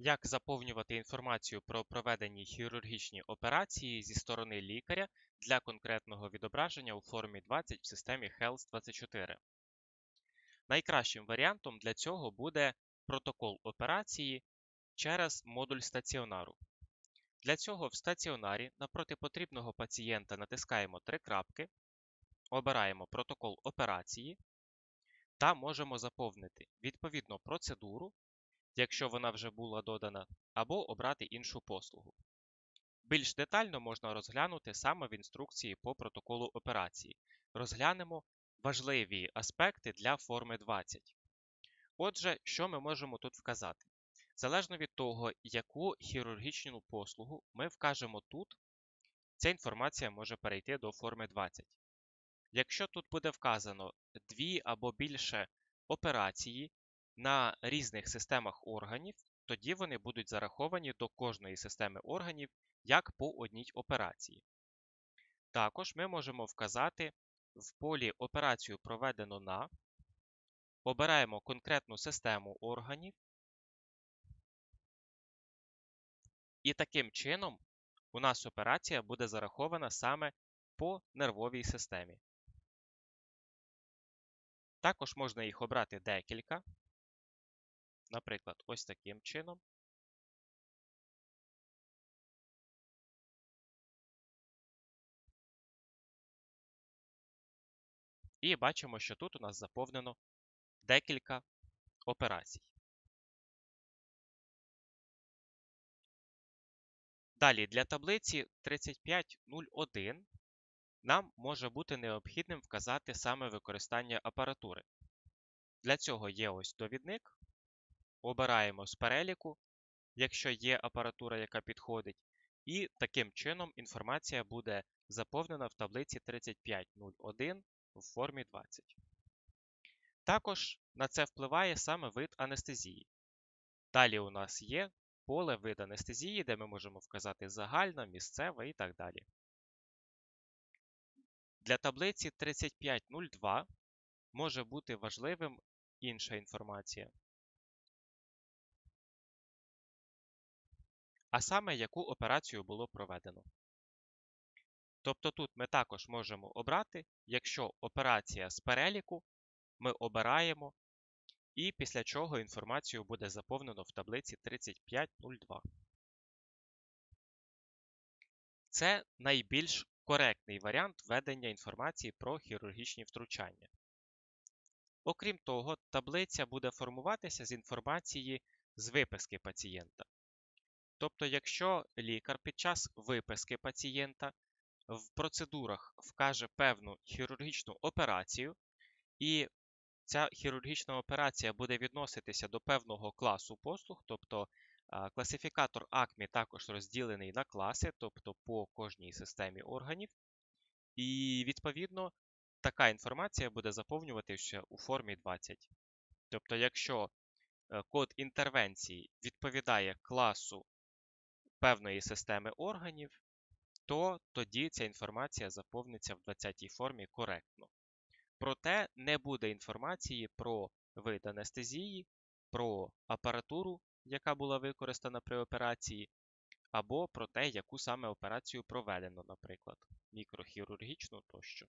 Як заповнювати інформацію про проведені хірургічні операції зі сторони лікаря для конкретного відображення у формі 20 в системі Health24? Найкращим варіантом для цього буде протокол операції через модуль стаціонару. Для цього в стаціонарі напроти потрібного пацієнта натискаємо три крапки, обираємо протокол операції та можемо заповнити відповідну процедуру якщо вона вже була додана, або обрати іншу послугу. Більш детально можна розглянути саме в інструкції по протоколу операції. Розглянемо важливі аспекти для форми 20. Отже, що ми можемо тут вказати? Залежно від того, яку хірургічну послугу ми вкажемо тут, ця інформація може перейти до форми 20. Якщо тут буде вказано дві або більше операції, на різних системах органів, тоді вони будуть зараховані до кожної системи органів як по одній операції. Також ми можемо вказати в полі Операцію проведено на, обираємо конкретну систему органів, і таким чином у нас операція буде зарахована саме по нервовій системі. Також можна їх обрати декілька. Наприклад, ось таким чином. І бачимо, що тут у нас заповнено декілька операцій. Далі для таблиці 3501 нам може бути необхідним вказати саме використання апаратури. Для цього є ось довідник, обираємо з переліку, якщо є апаратура, яка підходить, і таким чином інформація буде заповнена в таблиці 3501 в формі 20. Також на це впливає саме вид анестезії. Далі у нас є поле вид анестезії, де ми можемо вказати загальна, місцева і так далі. Для таблиці 3502 може бути важливим інша інформація. А саме яку операцію було проведено. Тобто тут ми також можемо обрати, якщо операція з переліку, ми обираємо, і після чого інформацію буде заповнено в таблиці 3502. Це найбільш коректний варіант введення інформації про хірургічні втручання. Окрім того, таблиця буде формуватися з інформації з виписки пацієнта. Тобто, якщо лікар під час виписки пацієнта в процедурах вкаже певну хірургічну операцію, і ця хірургічна операція буде відноситися до певного класу послуг, тобто класифікатор АКМІ також розділений на класи, тобто по кожній системі органів, і відповідно така інформація буде заповнюватися у формі 20. Тобто, якщо е, код інтервенції відповідає класу певної системи органів, то тоді ця інформація заповниться в 20-й формі коректно. Проте не буде інформації про вид анестезії, про апаратуру, яка була використана при операції, або про те, яку саме операцію проведено, наприклад, мікрохірургічну тощо.